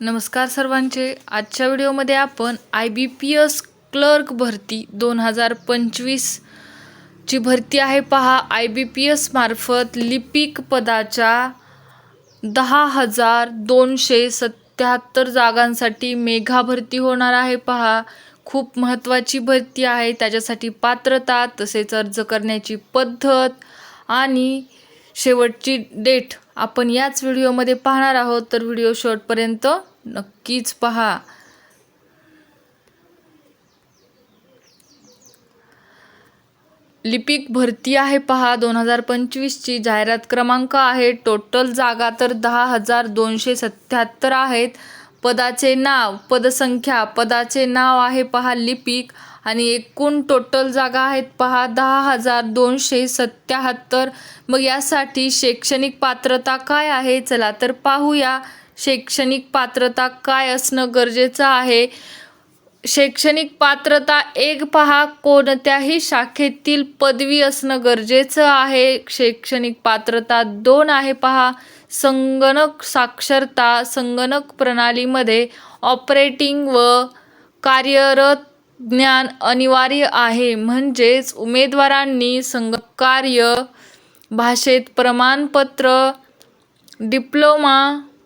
नमस्कार सर्वांचे. आजच्या व्हिडिओमध्ये आपण I B P S clerk भरती दोन हजार पंचवीसची भरती आहे पहा. आय बी पी एस मार्फत लिपिक पदाच्या दहा हजार दोनशे सत्याहत्तर जागांसाठी मेघा भरती होणार आहे पहा. खूप महत्त्वाची भरती आहे. त्याच्यासाठी पात्रता तसेच अर्ज करण्याची पद्धत आणि शेवटची डेट आपण याच व्हिडिओमध्ये पाहणार आहोत तर व्हिडिओ शॉर्टपर्यंत नक्कीच पहा. लिपिक भरती आहे पहा दोन हजार पंचवीसची. जाहिरात क्रमांक आहे टोटल जागा तर दहा हजार दोनशे सत्याहत्तर आहेत. पदाचे नाव पदसंख्या पदाचे नाव आहे पहा लिपिक आणि एकूण टोटल जागा आहेत पहा दहा हजार दोनशे सत्याहत्तर. मग यासाठी शैक्षणिक पात्रता काय आहे? चला तर पाहूया. शैक्षणिक पात्रता काय असणं गरजेचं आहे? शैक्षणिक पात्रता एक पहा. कोणत्याही शाखेतील पदवी असणं गरजेचं आहे. शैक्षणिक पात्रता दोन आहे पहा. संगणक साक्षरता संगणक प्रणालीमध्ये ऑपरेटिंग व कार्यरत ज्ञान अनिवार्य आहे. म्हणजेच उमेदवारांनी संगणकार्य भाषेत प्रमाणपत्र डिप्लोमा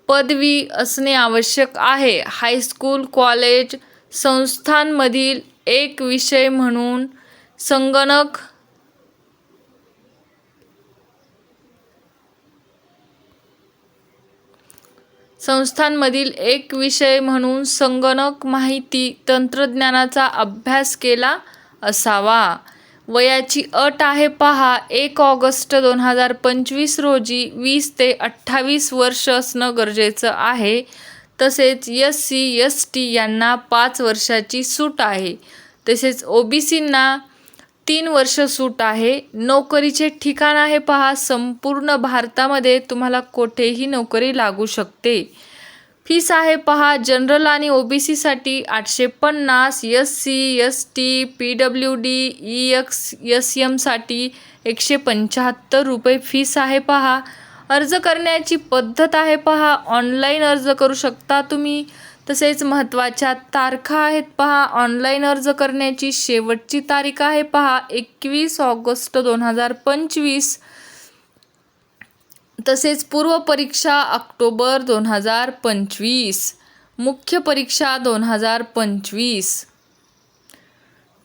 पदवी असणे आवश्यक आहे. हायस्कूल कॉलेज संस्थांमधील एक विषय म्हणून संगणक संस्थांमधील एक विषय म्हणून संगणक माहिती तंत्रज्ञानाचा अभ्यास केला असावा. वयाची अट आहे पहा एक ऑगस्ट दोन हजार पंचवीस रोजी वीस ते अठ्ठावीस वर्ष असणं गरजेचं आहे. तसेच एस सी एस टी यांना पाच वर्षाची सूट आहे. तसेच ओ बी सींना तीन वर्ष सूट आहे. नोकरीचे ठिकाण आहे पहा. संपूर्ण भारतामध्ये तुम्हाला कोठेही नोकरी लागू शकते. फीस आहे पहा. जनरल आणि ओ बी सीसाठी आठशे पन्नास S C S T P W D E X S एमसाठी एकशे पंच्याहत्तर रुपये फीस आहे पहा. अर्ज करण्याची पद्धत आहे पहा. ऑनलाईन अर्ज करू शकता तुम्ही. तसेच महत्त्वाच्या तारखा आहेत पहा. ऑनलाईन अर्ज करण्याची शेवटची तारीख आहे पहा. एकवीस ऑगस्ट दोन हजार पंचवीस. तसेच पूर्व परीक्षा ऑक्टोबर दोन हजार पंचवीस. मुख्य परीक्षा दोन हजार पंचवीस.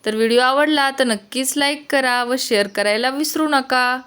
तर व्हिडिओ आवडला तर नक्कीच लाईक करा व शेअर करायला विसरू नका.